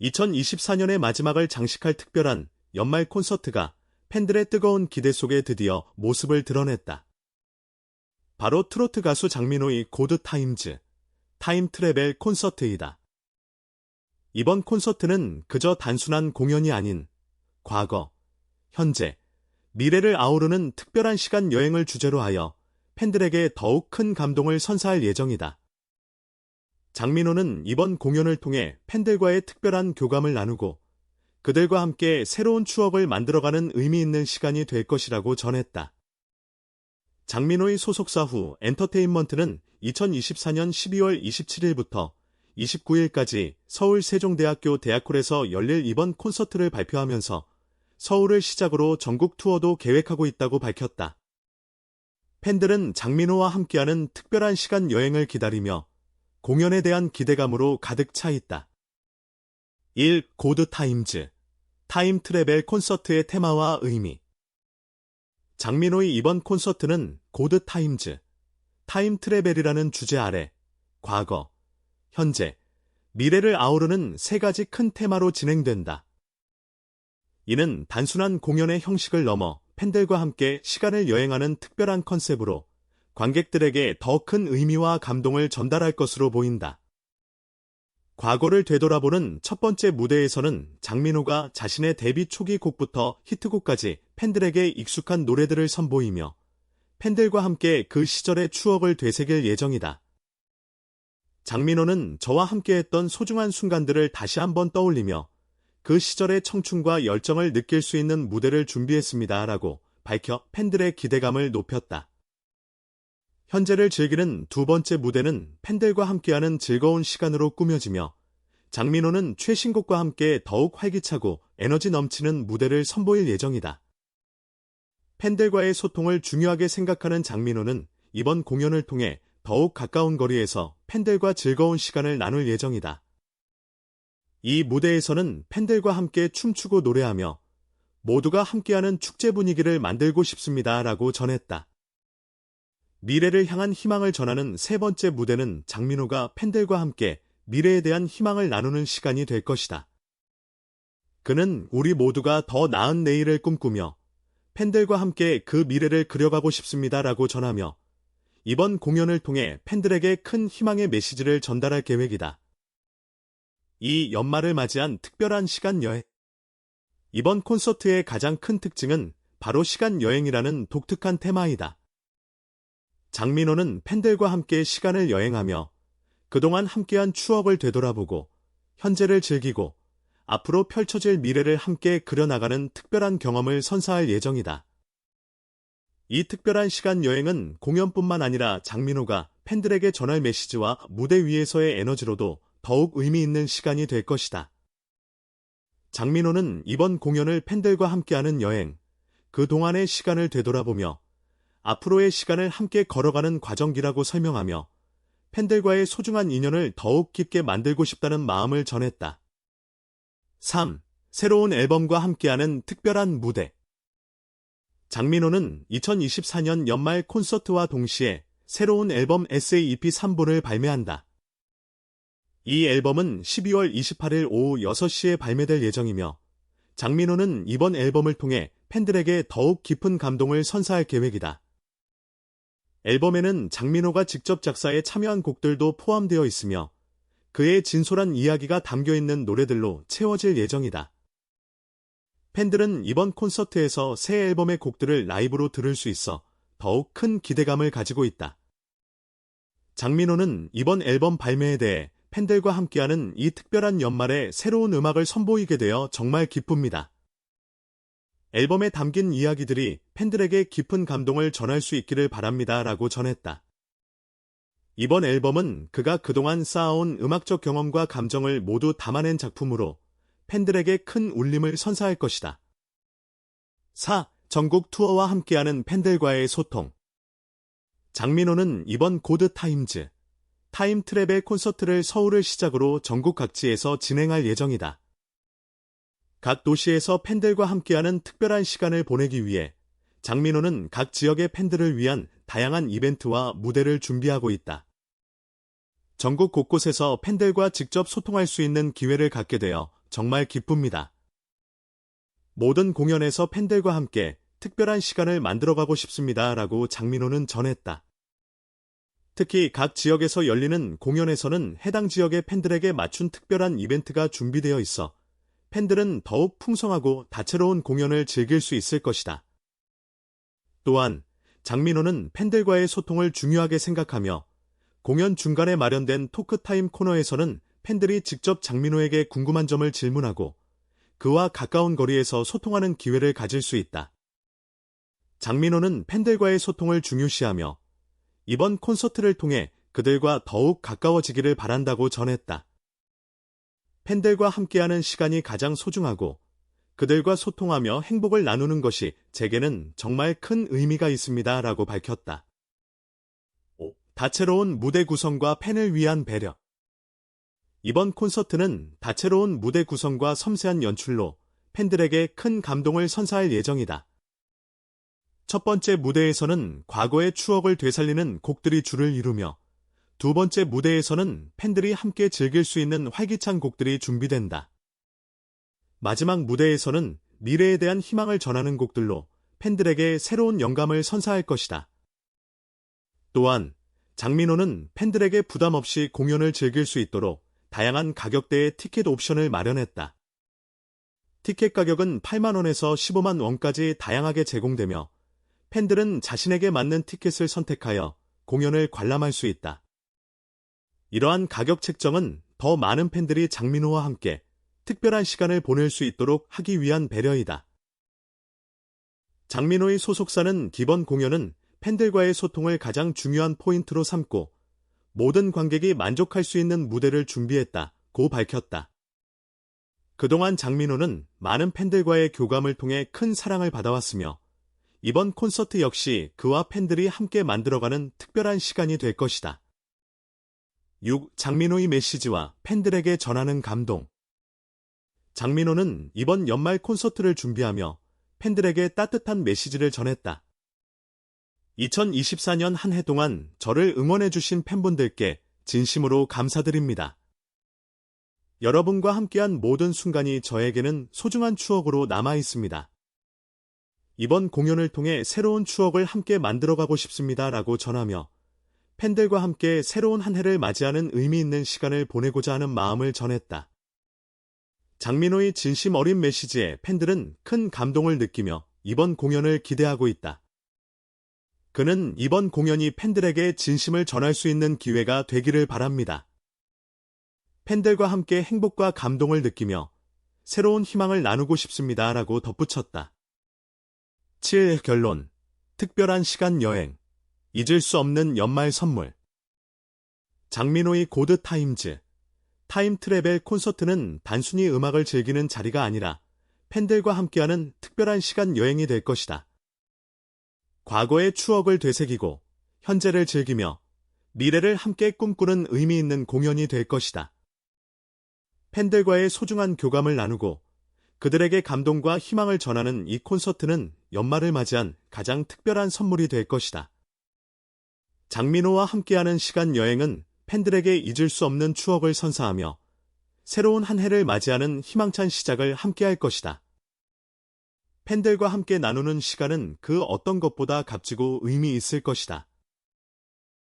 2024년의 마지막을 장식할 특별한 연말 콘서트가 팬들의 뜨거운 기대 속에 드디어 모습을 드러냈다. 바로 트로트 가수 장민호의 고드 타임즈, 타임 트래벨 콘서트이다. 이번 콘서트는 그저 단순한 공연이 아닌 과거, 현재, 미래를 아우르는 특별한 시간 여행을 주제로 하여 팬들에게 더욱 큰 감동을 선사할 예정이다. 장민호는 이번 공연을 통해 팬들과의 특별한 교감을 나누고 그들과 함께 새로운 추억을 만들어가는 의미 있는 시간이 될 것이라고 전했다. 장민호의 소속사 후 엔터테인먼트는 2024년 12월 27일부터 29일까지 서울 세종대학교 대학홀에서 열릴 이번 콘서트를 발표하면서 서울을 시작으로 전국 투어도 계획하고 있다고 밝혔다. 팬들은 장민호와 함께하는 특별한 시간 여행을 기다리며 공연에 대한 기대감으로 가득 차 있다. 1. 고드 타임즈 타임 트래벨 콘서트의 테마와 의미 장민호의 이번 콘서트는 고드 타임즈 타임 트래벨이라는 주제 아래 과거, 현재, 미래를 아우르는 세 가지 큰 테마로 진행된다. 이는 단순한 공연의 형식을 넘어 팬들과 함께 시간을 여행하는 특별한 컨셉으로 관객들에게 더 큰 의미와 감동을 전달할 것으로 보인다. 과거를 되돌아보는 첫 번째 무대에서는 장민호가 자신의 데뷔 초기 곡부터 히트곡까지 팬들에게 익숙한 노래들을 선보이며 팬들과 함께 그 시절의 추억을 되새길 예정이다. 장민호는 저와 함께했던 소중한 순간들을 다시 한번 떠올리며 그 시절의 청춘과 열정을 느낄 수 있는 무대를 준비했습니다. 라고 밝혀 팬들의 기대감을 높였다. 현재를 즐기는 두 번째 무대는 팬들과 함께하는 즐거운 시간으로 꾸며지며 장민호는 최신곡과 함께 더욱 활기차고 에너지 넘치는 무대를 선보일 예정이다. 팬들과의 소통을 중요하게 생각하는 장민호는 이번 공연을 통해 더욱 가까운 거리에서 팬들과 즐거운 시간을 나눌 예정이다. 이 무대에서는 팬들과 함께 춤추고 노래하며 모두가 함께하는 축제 분위기를 만들고 싶습니다. 라고 전했다. 미래를 향한 희망을 전하는 세 번째 무대는 장민호가 팬들과 함께 미래에 대한 희망을 나누는 시간이 될 것이다. 그는 우리 모두가 더 나은 내일을 꿈꾸며 팬들과 함께 그 미래를 그려가고 싶습니다. 라고 전하며 이번 공연을 통해 팬들에게 큰 희망의 메시지를 전달할 계획이다. 이 연말을 맞이한 특별한 시간 여행. 이번 콘서트의 가장 큰 특징은 바로 시간 여행이라는 독특한 테마이다. 장민호는 팬들과 함께 시간을 여행하며 그동안 함께한 추억을 되돌아보고 현재를 즐기고 앞으로 펼쳐질 미래를 함께 그려나가는 특별한 경험을 선사할 예정이다. 이 특별한 시간 여행은 공연뿐만 아니라 장민호가 팬들에게 전할 메시지와 무대 위에서의 에너지로도 더욱 의미 있는 시간이 될 것이다. 장민호는 이번 공연을 팬들과 함께하는 여행, 그 동안의 시간을 되돌아보며 앞으로의 시간을 함께 걸어가는 과정기라고 설명하며 팬들과의 소중한 인연을 더욱 깊게 만들고 싶다는 마음을 전했다. 3. 새로운 앨범과 함께하는 특별한 무대. 장민호는 2024년 연말 콘서트와 동시에 새로운 앨범 SAEP 3본을 발매한다. 이 앨범은 12월 28일 오후 6시에 발매될 예정이며 장민호는 이번 앨범을 통해 팬들에게 더욱 깊은 감동을 선사할 계획이다. 앨범에는 장민호가 직접 작사에 참여한 곡들도 포함되어 있으며 그의 진솔한 이야기가 담겨 있는 노래들로 채워질 예정이다. 팬들은 이번 콘서트에서 새 앨범의 곡들을 라이브로 들을 수 있어 더욱 큰 기대감을 가지고 있다. 장민호는 이번 앨범 발매에 대해 팬들과 함께하는 이 특별한 연말에 새로운 음악을 선보이게 되어 정말 기쁩니다. 앨범에 담긴 이야기들이 팬들에게 깊은 감동을 전할 수 있기를 바랍니다. 라고 전했다. 이번 앨범은 그가 그동안 쌓아온 음악적 경험과 감정을 모두 담아낸 작품으로 팬들에게 큰 울림을 선사할 것이다. 4. 전국 투어와 함께하는 팬들과의 소통. 장민호는 이번 고드 타임즈, 타임 트랩의 콘서트를 서울을 시작으로 전국 각지에서 진행할 예정이다. 각 도시에서 팬들과 함께하는 특별한 시간을 보내기 위해 장민호는 각 지역의 팬들을 위한 다양한 이벤트와 무대를 준비하고 있다. 전국 곳곳에서 팬들과 직접 소통할 수 있는 기회를 갖게 되어 정말 기쁩니다. 모든 공연에서 팬들과 함께 특별한 시간을 만들어가고 싶습니다. 라고 장민호는 전했다. 특히 각 지역에서 열리는 공연에서는 해당 지역의 팬들에게 맞춘 특별한 이벤트가 준비되어 있어 팬들은 더욱 풍성하고 다채로운 공연을 즐길 수 있을 것이다. 또한 장민호는 팬들과의 소통을 중요하게 생각하며 공연 중간에 마련된 토크타임 코너에서는 팬들이 직접 장민호에게 궁금한 점을 질문하고 그와 가까운 거리에서 소통하는 기회를 가질 수 있다. 장민호는 팬들과의 소통을 중요시하며 이번 콘서트를 통해 그들과 더욱 가까워지기를 바란다고 전했다. 팬들과 함께하는 시간이 가장 소중하고 그들과 소통하며 행복을 나누는 것이 제게는 정말 큰 의미가 있습니다. 라고 밝혔다. 다채로운 무대 구성과 팬을 위한 배려. 이번 콘서트는 다채로운 무대 구성과 섬세한 연출로 팬들에게 큰 감동을 선사할 예정이다. 첫 번째 무대에서는 과거의 추억을 되살리는 곡들이 줄을 이루며 두 번째 무대에서는 팬들이 함께 즐길 수 있는 활기찬 곡들이 준비된다. 마지막 무대에서는 미래에 대한 희망을 전하는 곡들로 팬들에게 새로운 영감을 선사할 것이다. 또한 장민호는 팬들에게 부담 없이 공연을 즐길 수 있도록 다양한 가격대의 티켓 옵션을 마련했다. 티켓 가격은 8만원에서 15만 원까지 다양하게 제공되며 팬들은 자신에게 맞는 티켓을 선택하여 공연을 관람할 수 있다. 이러한 가격 책정은 더 많은 팬들이 장민호와 함께 특별한 시간을 보낼 수 있도록 하기 위한 배려이다. 장민호의 소속사는 기본 공연은 팬들과의 소통을 가장 중요한 포인트로 삼고 모든 관객이 만족할 수 있는 무대를 준비했다 고 밝혔다. 그동안 장민호는 많은 팬들과의 교감을 통해 큰 사랑을 받아왔으며 이번 콘서트 역시 그와 팬들이 함께 만들어가는 특별한 시간이 될 것이다. 6. 장민호의 메시지와 팬들에게 전하는 감동 장민호는 이번 연말 콘서트를 준비하며 팬들에게 따뜻한 메시지를 전했다. 2024년 한 해 동안 저를 응원해주신 팬분들께 진심으로 감사드립니다. 여러분과 함께한 모든 순간이 저에게는 소중한 추억으로 남아 있습니다. 이번 공연을 통해 새로운 추억을 함께 만들어가고 싶습니다. 라고 전하며 팬들과 함께 새로운 한 해를 맞이하는 의미 있는 시간을 보내고자 하는 마음을 전했다. 장민호의 진심 어린 메시지에 팬들은 큰 감동을 느끼며 이번 공연을 기대하고 있다. 그는 이번 공연이 팬들에게 진심을 전할 수 있는 기회가 되기를 바랍니다. 팬들과 함께 행복과 감동을 느끼며 새로운 희망을 나누고 싶습니다. 라고 덧붙였다. 7. 결론. 특별한 시간 여행. 잊을 수 없는 연말 선물. 장민호의 고드 타임즈. 타임 트래벨 콘서트는 단순히 음악을 즐기는 자리가 아니라 팬들과 함께하는 특별한 시간 여행이 될 것이다. 과거의 추억을 되새기고 현재를 즐기며 미래를 함께 꿈꾸는 의미 있는 공연이 될 것이다. 팬들과의 소중한 교감을 나누고 그들에게 감동과 희망을 전하는 이 콘서트는 연말을 맞이한 가장 특별한 선물이 될 것이다. 장민호와 함께하는 시간 여행은 팬들에게 잊을 수 없는 추억을 선사하며 새로운 한 해를 맞이하는 희망찬 시작을 함께할 것이다. 팬들과 함께 나누는 시간은 그 어떤 것보다 값지고 의미 있을 것이다.